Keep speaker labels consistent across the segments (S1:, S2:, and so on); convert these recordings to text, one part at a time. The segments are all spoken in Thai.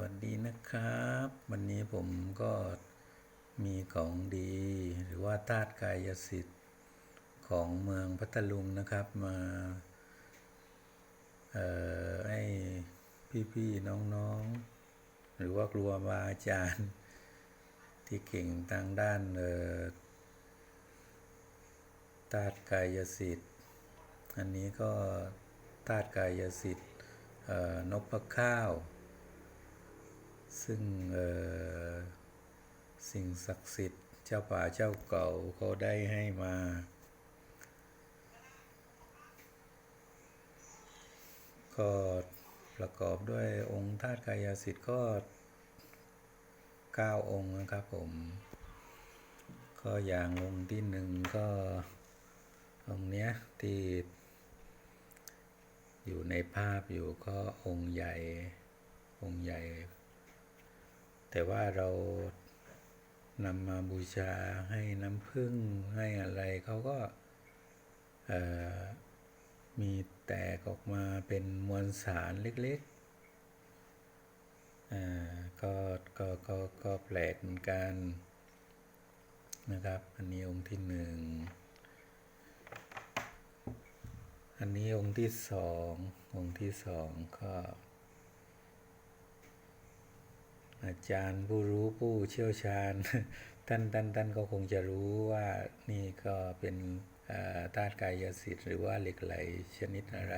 S1: วัสดีนะครับ วันนี้ผมก็มีของดี หรือว่าธาตุกายสิทธิ์ของเมืองพัทลุงนะครับมาเอ่อให้พี่ๆน้องๆ หรือว่าครูบาอาจารย์ ที่เก่งทางด้านเอ่อธาตุกายสิทธิ์อันนี้ก็ธาตุกายสิทธิ์เอ่อนพข้าว ซึ่งสิ่งศักดิ์สิทธิ์เจ้าป่าเจ้าเก่าเขาได้ให้มา ก็ประกอบด้วยองค์ธาตุกายสิทธิ์ก็เก้าองค์นะครับผม ก็อย่างองค์ที่หนึ่งก็องค์เนี้ยที่อยู่ในภาพอยู่ก็องค์ใหญ่องค์ใหญ่ แต่ว่าเรานำมาบูชาให้น้ำผึ้งให้อะไรเขาก็มีแตกออกมาเป็นมวลสารเล็กๆอ่าก็ก็ก็ก็แปลกเหมือนกันนะครับ อันนี้องค์ที่หนึ่ง อันนี้องค์ที่สอง องค์ที่สองก็ อาจารย์ผู้รู้ผู้เชี่ยวชาญ ท่านท่านท่านก็คงจะรู้ว่านี่ก็เป็นธาตุกายสิทธิ์หรือว่าเหล็กไหลชนิดอะไร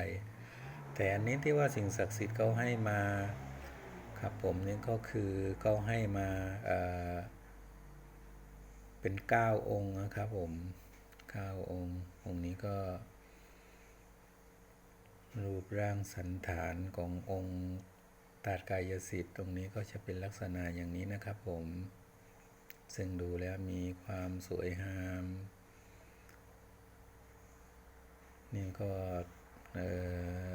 S1: แต่อันนี้ที่ว่าสิ่งศักดิ์สิทธิ์เขาให้มาครับผมนี่ก็คือเขาให้มาเป็นเก้าองค์นะครับผมเก้าองค์ องค์นี้ก็ รูปร่างสันฐานขององค์ ตาดกายสิทธิ์ตรงนี้ก็จะเป็นลักษณะอย่างนี้นะครับผม ซึ่งดูแล้วมีความสวยงาม นี่ก็เอ่อ